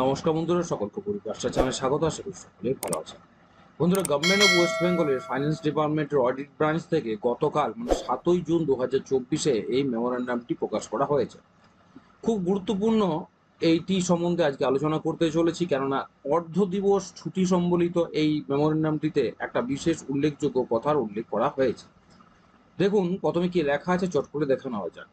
নমস্কার বন্ধুরা, সকলকে পরিবারটা চ্যানেলে স্বাগত, আশা করি সকলেই ভালো আছেন। বন্ধুরা গভর্নমেন্ট অফ ওয়েস্ট বেঙ্গলের ফাইন্যান্স ডিপার্টমেন্টের অডিট ব্রাঞ্চ থেকে গতকাল মানে সাতই জুন দু হাজার চব্বিশে এই মেমোরান্ডামটি প্রকাশ করা হয়েছে। খুব গুরুত্বপূর্ণ এইটি সম্বন্ধে আজকে আলোচনা করতে চলেছি, কেননা অর্ধ দিবস ছুটি সম্বলিত এই মেমোরান্ডামটিতে একটা বিশেষ উল্লেখযোগ্য কথার উল্লেখ করা হয়েছে। দেখুন, প্রথমে কি লেখা আছে, চট করে দেখে নেওয়া যাক।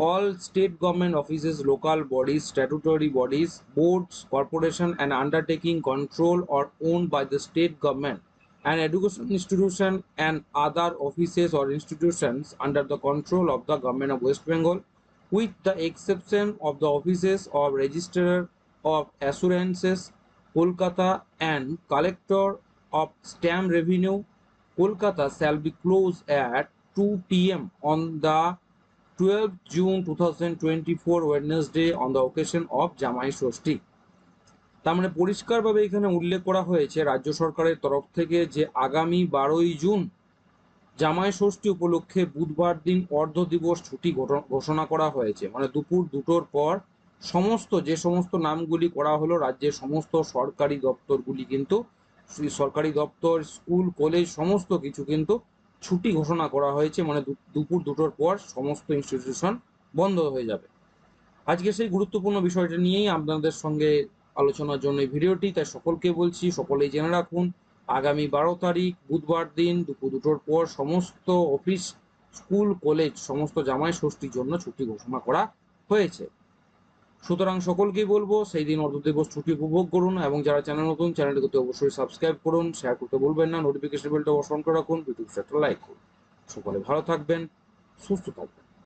All state government offices, local bodies, statutory bodies, boards, corporation and undertaking control or owned by the state government and education institution and other offices or institutions under the control of the government of West Bengal with the exception of the offices of registrar of assurances Kolkata and collector of stamp revenue Kolkata shall be closed at 2 p.m. on the 12 June 2024 Wednesday, on the occasion of জামাই ষষ্ঠী। তার মানে পরিষ্কারভাবে এখানে উল্লেখ করা হয়েছে রাজ্য সরকারের তরফ থেকে যে আগামী বারোই জুন জামাই ষষ্ঠী উপলক্ষে বুধবার দিন অর্ধ দিবস ছুটি ঘোষণা করা হয়েছে। মানে দুপুর দুটোর পর সমস্ত, যে সমস্ত নামগুলি করা হলো রাজ্যের সমস্ত সরকারি দপ্তরগুলি কিন্তু, সরকারি দপ্তর, স্কুল, কলেজ, সমস্ত কিছু কিন্তু ছুটি ঘোষণা করা হয়েছে মানে দুপুর দুটোর পর সমস্ত ইনস্টিটিউশন বন্ধ হয়ে যাবে। আজকে সেই গুরুত্বপূর্ণ বিষয়টা নিয়েই আপনাদের সঙ্গে আলোচনার জন্য এই ভিডিওটি। তাই সকলকে বলছি, সকলেই জেনে রাখুন, আগামী বারো তারিখ, বুধবার দিন দুপুর দুটোর পর সমস্ত অফিস, স্কুল, কলেজ, সমস্ত জামাই ষষ্ঠীর জন্য ছুটি ঘোষণা করা হয়েছে। সুতরাং সকলকেই বলব, সেই দিন অর্ধ দিবস ছুটি উপভোগ করুন এবং যারা চ্যানেল নতুন চ্যানেলটি করতে অবশ্যই সাবস্ক্রাইব করুন শেয়ার করতে বলবেন না নোটিফিকেশন বেলটা অন করে রাখুন ভিডিওটা লাইক করুন। সকলে ভালো থাকবেন, সুস্থ থাকবেন।